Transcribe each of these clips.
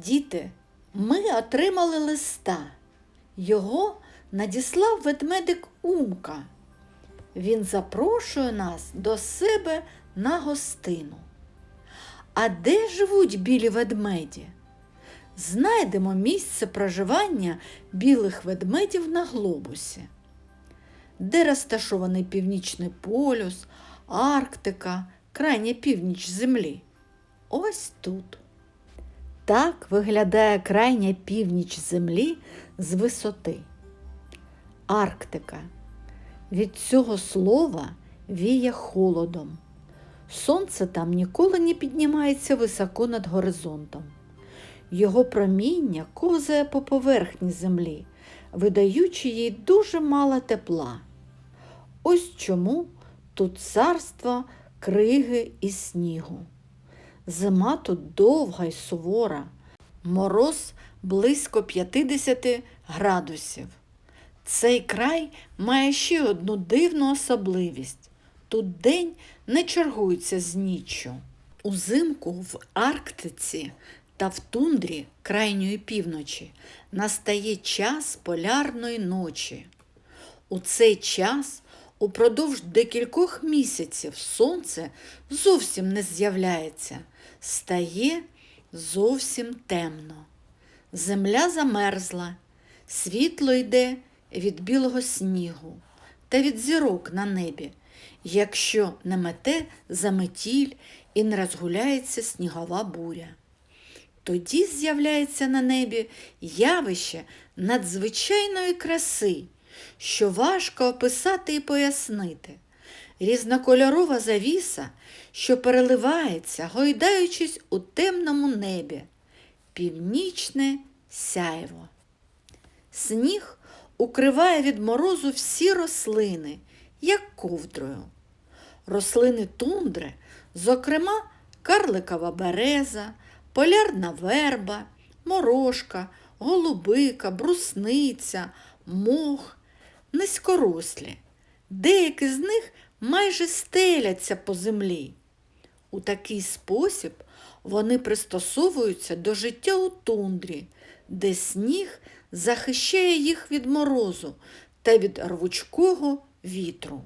Діти, ми отримали листа. Його надіслав ведмедик Умка. Він запрошує нас до себе на гостину. А де живуть білі ведмеді? Знайдемо місце проживання білих ведмедів на глобусі. Де розташований північний полюс, Арктика, крайня північ Землі? Ось тут. Так виглядає крайня північ Землі з висоти. Арктика. Від цього слова віє холодом. Сонце там ніколи не піднімається високо над горизонтом. Його проміння ковзає по поверхні землі, видаючи їй дуже мало тепла. Ось чому тут царство криги і снігу. Зима тут довга й сувора, мороз близько 50 градусів. Цей край має ще одну дивну особливість. Тут день не чергується з ніччю. Узимку в Арктиці та в тундрі крайньої півночі настає час полярної ночі. У цей час упродовж декількох місяців сонце зовсім не з'являється, стає зовсім темно. Земля замерзла, світло йде від білого снігу та від зірок на небі, якщо не мете заметіль і не розгуляється снігова буря. Тоді з'являється на небі явище надзвичайної краси, що важко описати і пояснити. Різнокольорова завіса, що переливається, гойдаючись у темному небі, північне сяйво. Сніг укриває від морозу всі рослини, як ковдрою. Рослини тундри, зокрема, карликова береза, полярна верба, морошка, голубика, брусниця, мох, низькорослі. Деякі з них майже стеляться по землі. У такий спосіб вони пристосовуються до життя у тундрі, де сніг захищає їх від морозу та від рвучкого вітру.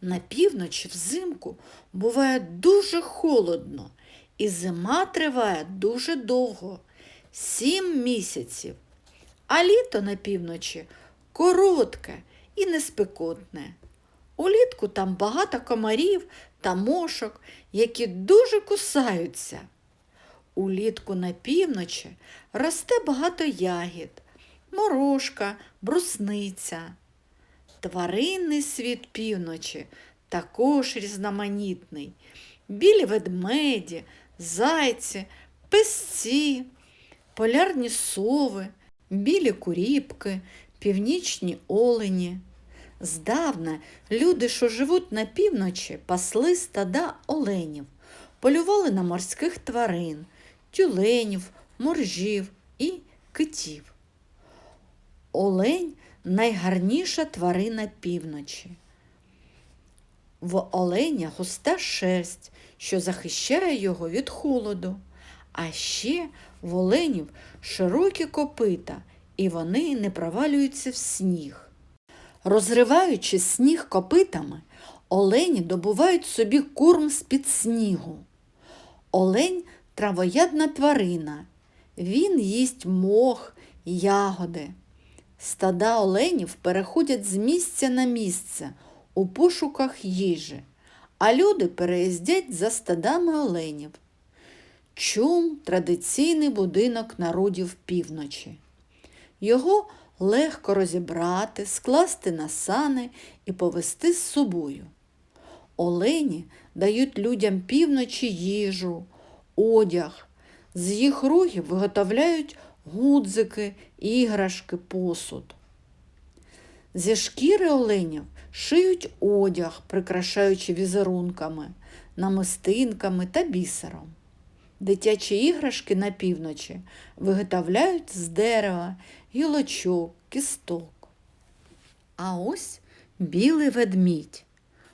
На півночі взимку буває дуже холодно, і зима триває дуже довго сім місяців. А літо на півночі коротке і неспекотне. Улітку там багато комарів та мошок, які дуже кусаються. Улітку на півночі росте багато ягід, морошка, брусниця. Тваринний світ півночі також різноманітний. Білі ведмеді, зайці, песці, полярні сови, білі куріпки, північні олені. Здавна люди, що живуть на півночі, пасли стада оленів, полювали на морських тварин, тюленів, моржів і китів. Олень найгарніша тварина півночі. В оленя густа шерсть, що захищає його від холоду. А ще в оленів широкі копита, і вони не провалюються в сніг. Розриваючи сніг копитами, олені добувають собі корм з-під снігу. Олень травоядна тварина. Він їсть мох, ягоди. Стада оленів переходять з місця на місце у пошуках їжі, а люди переїздять за стадами оленів. Чум традиційний будинок народів півночі. Його легко розібрати, скласти на сани і повести з собою. Олені дають людям півночі їжу, одяг. З їх рогів виготовляють гудзики, іграшки, посуд. Зі шкіри оленів шиють одяг, прикрашаючи візерунками, намистинками та бісером. Дитячі іграшки на півночі виготовляють з дерева, гілочок, кісток. А ось білий ведмідь,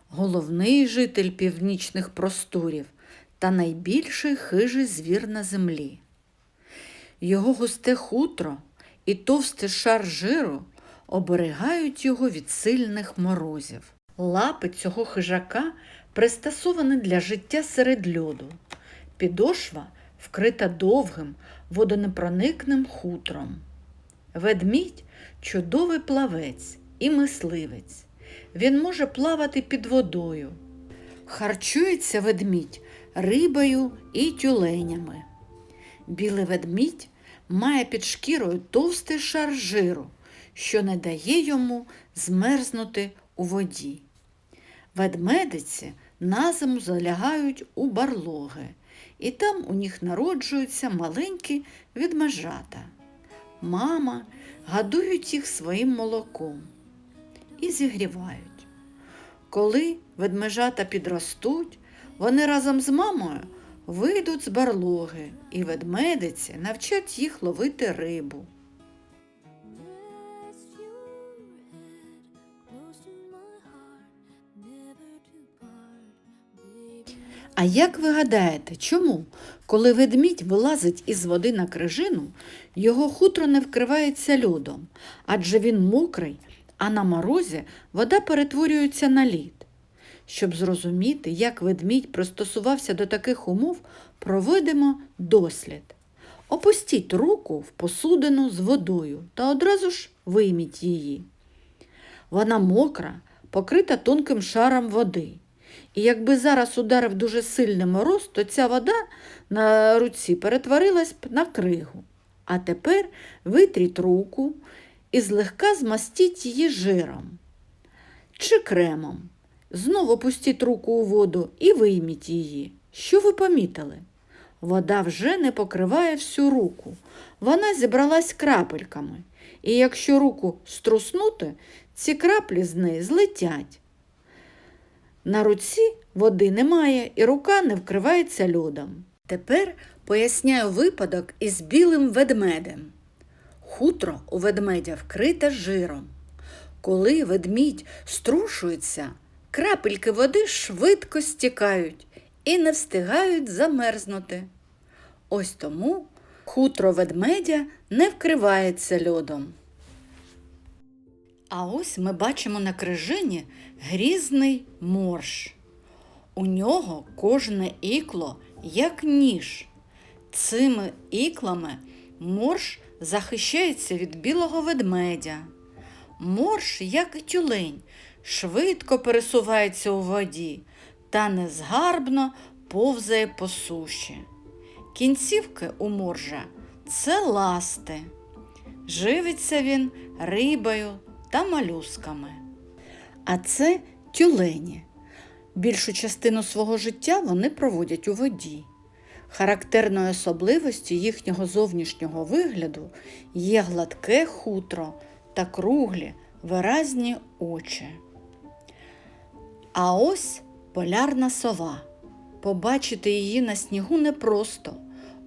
головний житель північних просторів та найбільший хижий звір на землі. Його густе хутро і товстий шар жиру оберігають його від сильних морозів. Лапи цього хижака пристосовані для життя серед льоду. Підошва вкрита довгим водонепроникним хутром. Ведмідь чудовий плавець і мисливець. Він може плавати під водою. Харчується ведмідь рибою і тюленями. Білий ведмідь має під шкірою товстий шар жиру, що не дає йому змерзнути у воді. Ведмедиці на зиму залягають у барлоги, і там у них народжуються маленькі відмежата. Мама гадують їх своїм молоком і зігрівають. Коли ведмежата підростуть, вони разом з мамою вийдуть з барлоги, і ведмедиці навчать їх ловити рибу. А як ви гадаєте, чому, коли ведмідь вилазить із води на крижину, його хутро не вкривається льодом, адже він мокрий, а на морозі вода перетворюється на лід? Щоб зрозуміти, як ведмідь пристосувався до таких умов, проведемо дослід. Опустіть руку в посудину з водою та одразу ж вийміть її. Вона мокра, покрита тонким шаром води. І якби зараз ударив дуже сильний мороз, то ця вода на руці перетворилась б на кригу. А тепер витріть руку і злегка змастіть її жиром чи кремом. Знову пустіть руку у воду і вийміть її. Що ви помітили? Вода вже не покриває всю руку. Вона зібралась крапельками. І якщо руку струснути, ці краплі з неї злетять. На руці води немає і рука не вкривається льодом. Тепер поясняю випадок із білим ведмедем. Хутро у ведмедя вкрите жиром. Коли ведмідь струшується, крапельки води швидко стікають і не встигають замерзнути. Ось тому хутро ведмедя не вкривається льодом. А ось ми бачимо на крижині грізний морж. У нього кожне ікло як ніж. Цими іклами морж захищається від білого ведмедя. Морж, як і тюлень, швидко пересувається у воді та незгарбно повзає по суші. Кінцівки у моржа це ласти. Живиться він рибою та малюсками. А це тюлені. Більшу частину свого життя вони проводять у воді. Характерною особливістю їхнього зовнішнього вигляду є гладке хутро та круглі виразні очі. А ось полярна сова. Побачити її на снігу непросто,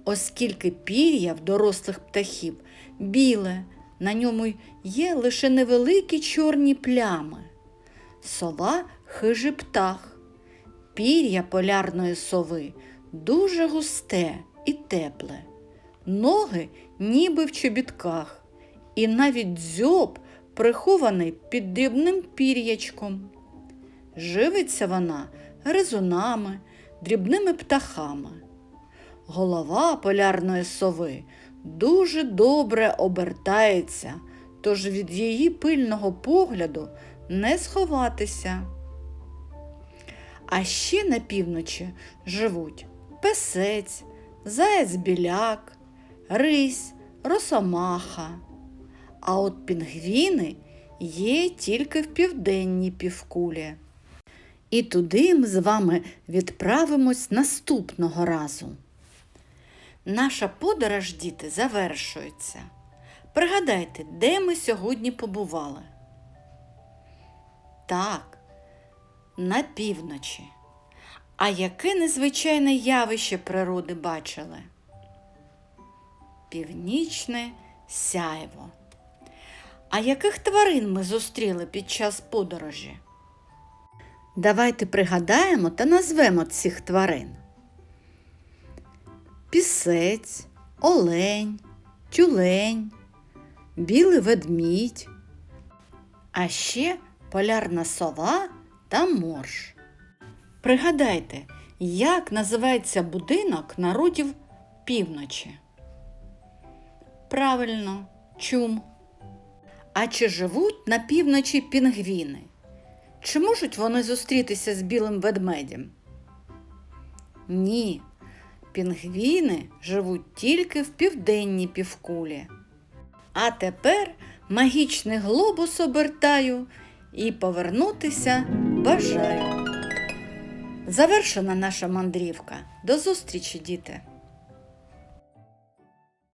оскільки пір'я в дорослих птахів біле, на ньому є лише невеликі чорні плями. Сова хижий птах. Пір'я полярної сови дуже густе і тепле, ноги ніби в чобітках, і навіть дзьоб прихований під дрібним пір'ячком. Живиться вона гризунами, дрібними птахами. Голова полярної сови дуже добре обертається, тож від її пильного погляду не сховатися. А ще на півночі живуть песець, заяць-біляк, рись, росомаха. А от пінгвіни є тільки в південній півкулі. І туди ми з вами відправимось наступного разу. Наша подорож, діти, завершується. Пригадайте, де ми сьогодні побували? Так, на півночі. А яке незвичайне явище природи бачили? Північне сяйво. А яких тварин ми зустріли під час подорожі? Давайте пригадаємо та назвемо цих тварин. Пісець, олень, тюлень, білий ведмідь, а ще полярна сова та морж. Пригадайте, як називається будинок народів півночі? Правильно, чум. А чи живуть на півночі пінгвіни? Чи можуть вони зустрітися з білим ведмедем? Ні. Пінгвіни живуть тільки в південній півкулі. А тепер магічний глобус обертаю і повернутися бажаю. Завершена наша мандрівка. До зустрічі, діти!